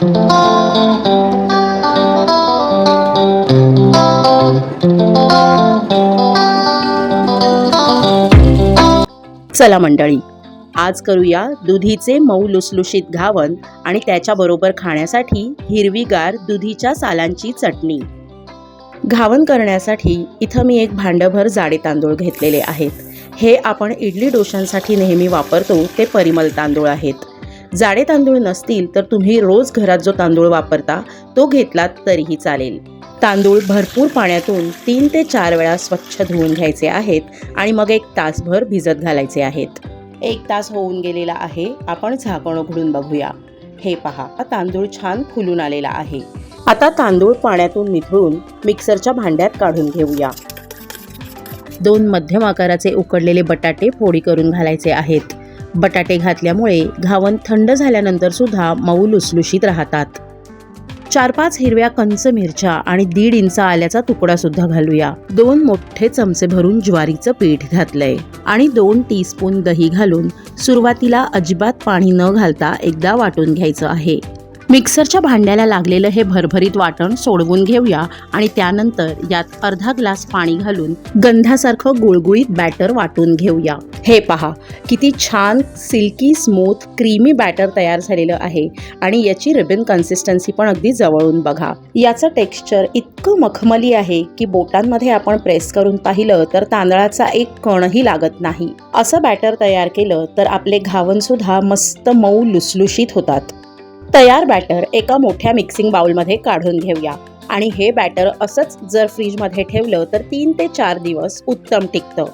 चला मंडळी आज करूया दुधीचे मऊ लुसलुशीत घावन आणि त्याच्याबरोबर खाण्यासाठी हिरवीगार दुधीच्या सालांची चटणी. घावन करण्यासाठी इथं मी एक भांडभर जाडे तांदूळ घेतलेले आहेत. हे आपण इडली डोशांसाठी नेहमी वापरतो ते परिमल तांदूळ आहेत. जाडे तांदूळ नसतील तर तुम्ही रोज घरात जो तांदूळ वापरता तो घेतलात तरीही चालेल. तांदूळ भरपूर पाण्यातून तीन ते चार वेळा स्वच्छ धुवून घ्यायचे आहेत आणि मग एक तासभर भिजत घालायचे आहेत. एक तास होऊन गेलेला आहे आपण झाकण उघडून बघूया. हे पहा तांदूळ छान फुलून आलेला आहे. आता तांदूळ पाण्यातून निथळून मिक्सरच्या भांड्यात काढून घेऊया. दोन मध्यम आकाराचे उकडलेले बटाटे फोडी करून घालायचे आहेत. बटाटे घातल्यामुळे घावन थंड झाल्यानंतर सुद्धा मऊ लुसलुशीत राहतात. चार पाच हिरव्या कंच मिरच्या आणि दीड इंच आल्याचा तुकडा सुद्धा घालूया. दोन मोठे चमचे भरून ज्वारीचं पीठ घातलंय आणि दोन टीस्पून दही घालून सुरुवातीला अजिबात पाणी न घालता एकदा वाटून घ्यायचं आहे. मिक्सरच्या भांड्याला लागलेलं हे भरभरीत वाटण सोडवून घेऊया आणि त्यानंतर यात अर्धा ग्लास पाणी घालून गंधासारखं गुळगुळीत बॅटर वाटून घेऊया. हे पहा किती छान सिल्की स्मूथ क्रीमी बॅटर तयार झालेलं आहे आणि याची रिबन कन्सिस्टन्सी पण अगदी जवळून बघा. याचं टेक्स्चर इतकं मखमली आहे की बोटांमध्ये आपण प्रेस करून पाहिलं तर तांदळाचा एक कणही लागत नाही. असं बॅटर तयार केलं तर आपले घावन सुद्धा मस्त मऊ लुसलुशीत होतात. तयार बॅटर एका मोठ्या मिक्सिंग बाउलमध्ये काढून घेऊया. आणि हे बॅटर असंच जर फ्रीजमध्ये ठेवलं तर तीन ते चार दिवस उत्तम टिकतं.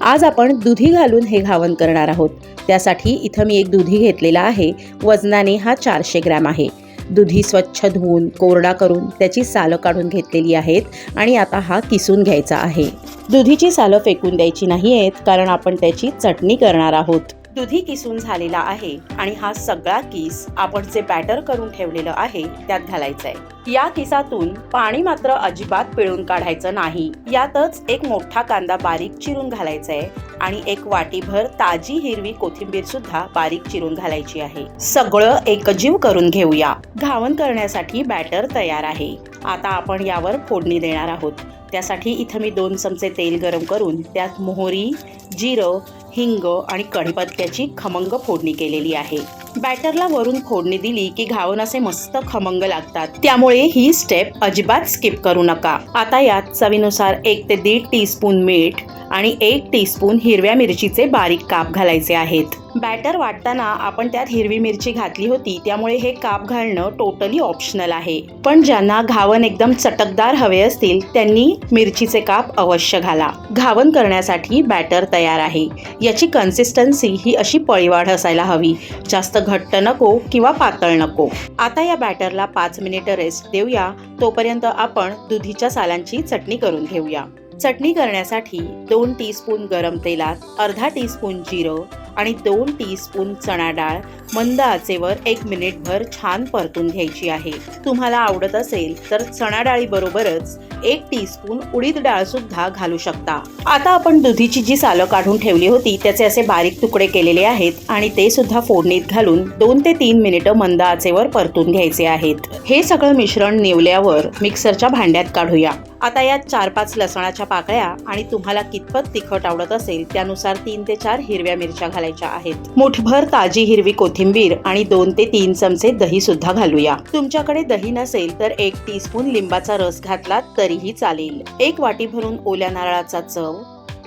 आज आपण दुधी घालून हे घावन करणार आहोत. त्यासाठी इथं मी एक दुधी घेतलेला आहे. वजनाने हा चारशे ग्रॅम आहे. दुधी स्वच्छ धुवून कोरडा करून त्याची सालं काढून घेतलेली आहेत आणि आता हा किसून घ्यायचा आहे. दुधीची सालं फेकून द्यायची नाही आहेत कारण आपण त्याची चटणी करणार आहोत. दुधी किसून झालेला आहे आणि हा सगळा किस आपण जे बॅटर करून ठेवलेलं आहे त्यात घालायचं आहे या किसातून पाणी मात्र अजिबात पिळून काढायचं नाही. यातच एक मोठा कांदा बारीक चिरून घालायचा आहे आणि एक वाटीभर ताजी हिरवी कोथिंबीर सुद्धा बारीक चिरून घालायची आहे. सगळं एकजीव करून घेऊया. घावन करण्यासाठी बॅटर तयार आहे. आता आपण यावर फोडणी देणार आहोत. त्यासाठी इथं मी दोन चमचे तेल गरम करून त्यात मोहरी जिरं हिंग आणि कढीपत्त्याची खमंग फोडणी केलेली आहे. बॅटरला वरून फोडणी दिली की घावन असे मस्त खमंग लागतात. त्यामुळे ही स्टेप अजिबात स्किप करू नका. आता यात चवीनुसार एक ते दीड टीस्पून मीठ आणि एक टीस्पून हिरव्या मिरचीचे बारीक काप घालायचे आहेत. बॅटर वाटताना आपण त्यात हिरवी मिरची घातली होती त्यामुळे हे काप घालणं टोटली ऑप्शनल आहे. पण ज्यांना घावन एकदम चटकदार हवे असतील त्यांनी मिरचीचे काप अवश्य घाला. घावन करण्यासाठी बॅटर तयार आहे. याची कन्सिस्टन्सी ही अशी पळीवाढ असायला हवी. जास्त घट्ट नको किंवा पातळ नको. आता या बॅटरला पाच मिनिटं रेस्ट देऊया. तोपर्यंत आपण दुधीच्या सालांची चटणी करून घेऊया. चटणी करण्यासाठी दोन टीस्पून गरम तेलात अर्धा टीस्पून जिरं आणि दोन टीस्पून चणा डाळ मंद आचेवर एक मिनिटभर छान परतून घ्यायची आहे. तुम्हाला आवडत असेल तर चणा डाळी बरोबरच एक टीस्पून उडीद डाळ सुद्धा घालू शकता. आता आपण दुधीची जी सालं काढून ठेवली होती त्याचे असे बारीक तुकडे केलेले आहेत आणि ते सुद्धा फोडणीत घालून दोन ते तीन मिनिटं मंद आचेवर परतून घ्यायचे आहेत. हे सगळं मिश्रण निवल्यावर मिक्सरच्या भांड्यात काढूया. आता यात चार पाच लसणाच्या पाकळ्या आणि तुम्हाला कितपत तिखट आवडत असेल त्यानुसार तीन ते चार हिरव्या मिरच्या घालायच्या आहेत. मुठभर ताजी हिरवी कोथिंबीर आणि दोन ते तीन चमचे दही सुद्धा घालूया. तुमच्याकडे दही नसेल तर एक टीस्पून लिंबाचा रस घातला तरीही चालेल. एक वाटी भरून ओल्या नारळाचा चव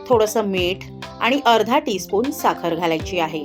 थोडंसं मीठ आणि अर्धा टीस्पून साखर घालायची आहे.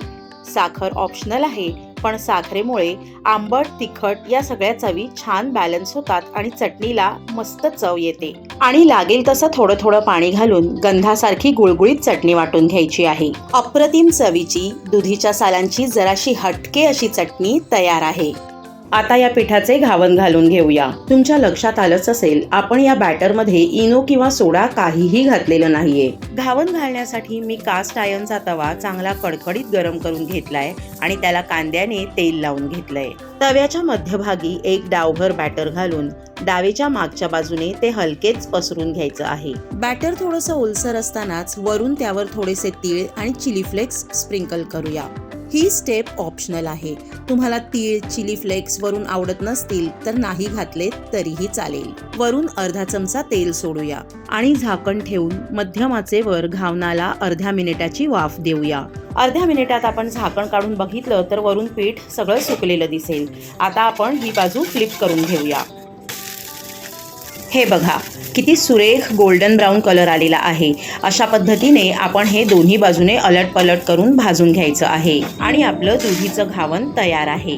साखर ऑप्शनल आहे पण साखरेमुळे आंबट तिखट या सगळ्या चवी छान बॅलन्स होतात आणि चटणीला मस्त चव येते. आणि लागेल तसं थोडं थोडं पाणी घालून गंधासारखी गुळगुळीत चटणी वाटून घ्यायची आहे. अप्रतिम चवीची दुधीच्या सालांची जराशी हटके अशी चटणी तयार आहे. आता या पिठाचे घावन घालून घेऊया. तुमच्या लक्षात आलंच असेल आपण या बॅटरमध्ये इनो किंवा सोडा काहीही घातलेलं नाहीये. घावन घालण्यासाठी मी कास्ट आयनचा तवा चांगला कडकडीत गरम करून घेतलाय आणि त्याला कांद्याने तेल लावून घेतलंय. तव्याच्या मध्यभागी एक डावभर बॅटर घालून डावेच्या मागच्या बाजूने ते हलकेच पसरून घ्यायचं आहे. बॅटर थोडंसं ओलसर असतानाच वरून त्यावर थोडेसे तीळ आणि चिली फ्लेक्स स्प्रिंकल करूया. ही स्टेप ऑप्शनल आहे. तुम्हाला तीळ चिली फ्लेक्स वरून आवडत नसतील तर नाही घातले तरीही चालेल. वरून अर्धा चमचा तेल सोडूया आणि झाकण ठेवून मध्यमाचे वर घावनाला अर्ध्या मिनिटाची वाफ देऊया. अर्ध्या मिनिटात आपण झाकण काढून बघितलं तर वरून पीठ सगळं सुकलेलं दिसेल. आता आपण ही बाजू फ्लिप करून घेऊया. हे बघा किती सुरेख गोल्डन ब्राऊन कलर आलेला आहे. अशा पद्धतीने आपण हे दोन्ही बाजूने अलट पलट करून भाजून घ्यायचं आहे. आणि आपलं दुधीचं घावन तयार आहे.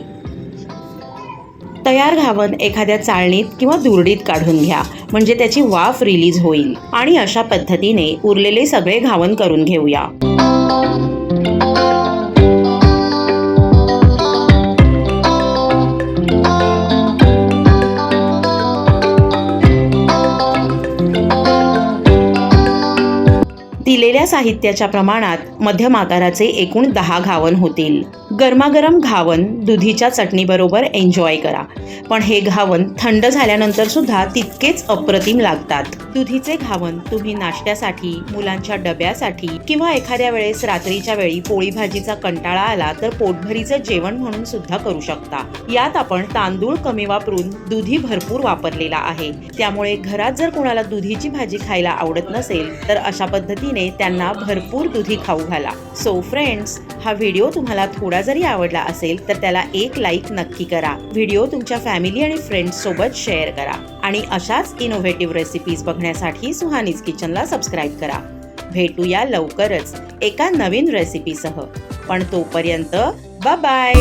तयार घावन एखाद्या चाळणीत किंवा दुरडीत काढून घ्या म्हणजे त्याची वाफ रिलीज होईल. आणि अशा पद्धतीने उरलेले सगळे घावन करून घेऊया. दिलेल्या साहित्याच्या प्रमाणात मध्यम आकाराचे एकूण दहा घावन होतील. गरमागरम घावन दुधीच्या चटणीबरोबर एन्जॉय करा. पण हे घावन थंड झाल्यानंतर सुद्धा तितकेच अप्रतिम लागतात. दुधीचे घावन तुम्ही नाश्त्यासाठी मुलांच्या डब्यासाठी किंवा एखाद्या वेळेस रात्रीच्या वेळी पोळी भाजीचा कंटाळा आला तर पोटभरीचं जेवण म्हणून सुद्धा करू शकता. यात आपण तांदूळ कमी वापरून दुधी भरपूर वापरलेला आहे. त्यामुळे घरात जर कोणाला दुधीची भाजी खायला आवडत नसेल तर अशा पद्धतीने त्यांना भरपूर दुधी खाऊ घाला. सो फ्रेंड्स हा व्हिडिओ तुम्हाला थोडा जरी आवडला असेल तर त्याला एक लाईक नक्की करा. व्हिडिओ तुमच्या फॅमिली आणि फ्रेंड्स सोबत शेअर करा. आणि अशाच इनोव्हेटिव्ह रेसिपीज बघण्यासाठी सुहानीज किचनला सबस्क्राईब करा. भेटूया लवकरच एका नवीन रेसिपीसह पण तोपर्यंत बाय